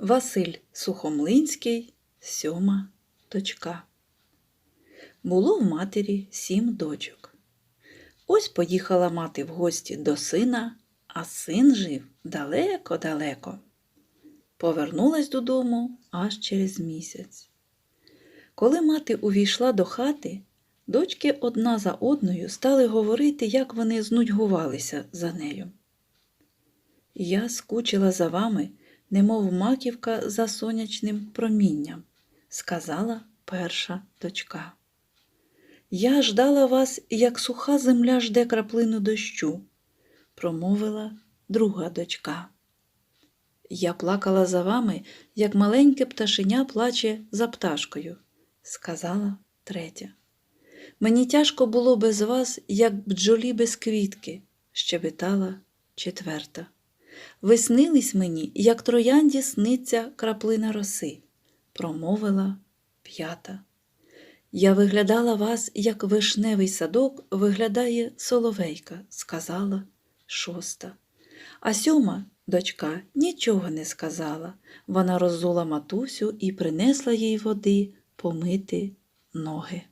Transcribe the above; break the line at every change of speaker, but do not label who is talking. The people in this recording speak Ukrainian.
Василь Сухомлинський, сьома дочка. Було в матері сім дочок. Ось поїхала мати в гості до сина, а син жив далеко-далеко. Повернулась додому аж через місяць. Коли мати увійшла до хати, дочки одна за одною стали говорити, як вони знудьгувалися за нею. Я скучила за вами, немов маківка за сонячним промінням, сказала перша дочка. Я ждала вас, як суха земля жде краплину дощу, промовила друга дочка. Я плакала за вами, як маленьке пташеня плаче за пташкою, сказала третя. Мені тяжко було без вас, як бджолі без квітки, щебетала четверта. Ви снились мені, як троянді сниться краплина роси, промовила п'ята. Я виглядала вас, як вишневий садок виглядає соловейка, сказала шоста. А сьома дочка нічого не сказала. Вона роззула матусю і принесла їй води помити ноги.